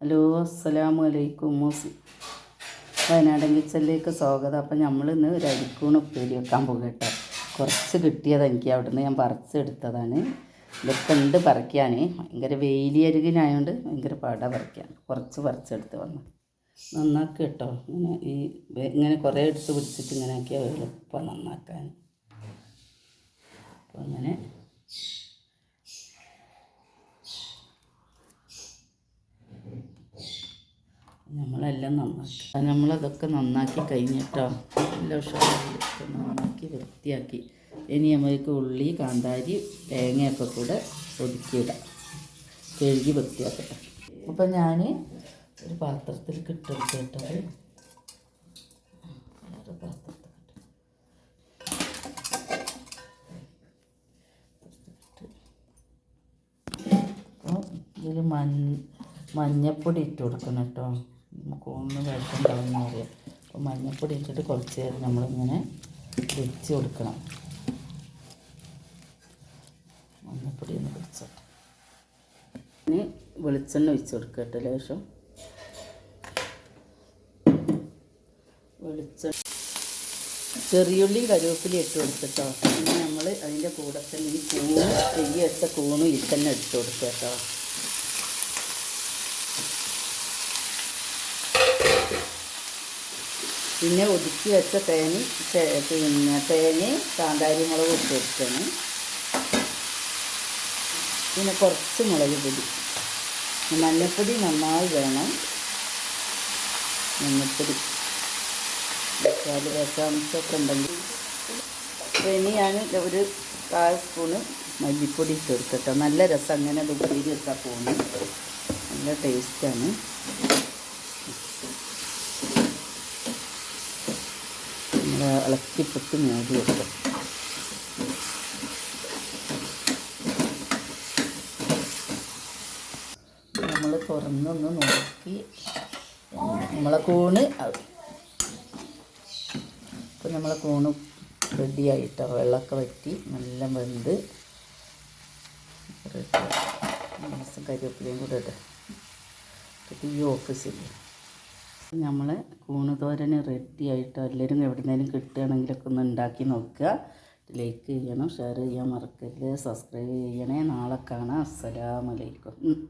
Hello അസ്സലാമു അലൈക്കും മൂസ്. വയനാടൻ കിച്ചണിലേക്ക് സ്വാഗതം. അപ്പം നമ്മൾ ഇന്ന് ഒരു അരിക്കൂണ് ഉപ്പേരി വെക്കാൻ കേട്ടോ കുറച്ച് കിട്ടിയത് എനിക്ക്. അവിടെ നിന്ന് ഞാൻ പറിച്ചെടുത്തതാണ്. ഇതൊക്കെ ഉണ്ട് പറിക്കാൻ ഭയങ്കര വെയിലിയരുകിനായതുകൊണ്ട് ഭയങ്കര പാട പറിക്കാൻ. കുറച്ച് പറിച്ചെടുത്ത് വന്നു. നന്നാക്കി കേട്ടോ. ഇങ്ങനെ ഈ ഇങ്ങനെ കുറേ എടുത്ത് പിടിച്ചിട്ട് ഇങ്ങനെ ആക്കിയാൽ എളുപ്പം നന്നാക്കാൻ. അപ്പോൾ അങ്ങനെ നമ്മളെല്ലാം നന്നാക്കി. നമ്മളതൊക്കെ നന്നാക്കി കഴിഞ്ഞിട്ടോ? നല്ല ഉഷാറിലൊക്കെ നന്നാക്കി വൃത്തിയാക്കി. ഇനി നമ്മൾക്ക് ഉള്ളി കാന്താരി തേങ്ങയൊക്കെ കൂടെ ഒതുക്കിയിടാം. കഴുകി വൃത്തിയാക്കട്ടെ. അപ്പം ഞാൻ ഒരു പാത്രത്തിൽ കിട്ടെടുത്തിട്ടത് വേറെ പാത്രത്തിൽ ഇതിൽ മഞ്ഞ മഞ്ഞപ്പൊടി ഇട്ട് കൊടുക്കണം കേട്ടോ. നമുക്ക് ഒന്ന് വിഷമുണ്ടാവുമെന്ന് അറിയാം അപ്പോൾ മഞ്ഞൾപ്പൊടി ഇട്ടിട്ട് കുറച്ച് നേരം നമ്മളിങ്ങനെ വെച്ച് കൊടുക്കണം. മഞ്ഞൾപ്പൊടി ഒന്ന് ഇനി വെളിച്ചെണ്ണ ഒഴിച്ച് കൊടുക്കുക കേട്ടോ ലേശം. വെളിച്ചെണ്ണ ചെറിയുള്ളിയും കരുവേപ്പിലയും ഇട്ട് കൊടുത്തിട്ടോ പിന്നെ നമ്മൾ അതിന്റെ കൂടെ തന്നെ ഈ കൂണ് നെയ്യ് ഇട്ട കൂണും ഇതിൽ ഇട്ട് കൊടുക്കുക കേട്ടോ. പിന്നെ ഒതുക്കി വെച്ച തേനി പിന്നെ തേനി കാന്താരി മുളക് ഇട്ട് കൊടുക്കണം. പിന്നെ കുറച്ച് മുളക് പൊടി. മഞ്ഞൾപ്പൊടി നന്നായി വേണം. മഞ്ഞൾപ്പൊടി. വെച്ചാൽ വിഷാംശമൊക്കെ ഉണ്ടെങ്കിൽ അപ്പോൾ ഞാൻ ഒരു കാൽ സ്പൂണ് മല്ലിപ്പൊടി ഇട്ട് കൊടുക്കട്ടോ നല്ല രസം അങ്ങനെ ഉപ്പേരി വെക്കാൻ പോകുന്നു. നല്ല ടേസ്റ്റാണ് നമ്മൾ ഇളക്കിപ്പൊട്ടി മൂടി വെക്കാം നമ്മൾ തുറന്നൊന്ന് നോക്കി നമ്മളെ കൂണ് ഇപ്പം നമ്മളെ കൂണ് റെഡിയായിട്ടോ വെള്ളമൊക്കെ വറ്റി നല്ല വെന്ത് കറിവേപ്പിലയും കൂടെ ഇട്ട് തീ ഓഫീസില്ല നമ്മൾ കൂണ് തോരൻ റെഡി ആയിട്ടോ എല്ലാവരും എവിടുന്നേലും കിട്ടുകയാണെങ്കിലൊക്കെ ഒന്ന് ഉണ്ടാക്കി നോക്കുക. ലൈക്ക് ചെയ്യണം ഷെയർ ചെയ്യാൻ മറക്കരുത് സബ്സ്ക്രൈബ് ചെയ്യണേ. നാളെ കാണാം. അസ്സലാമലൈക്കും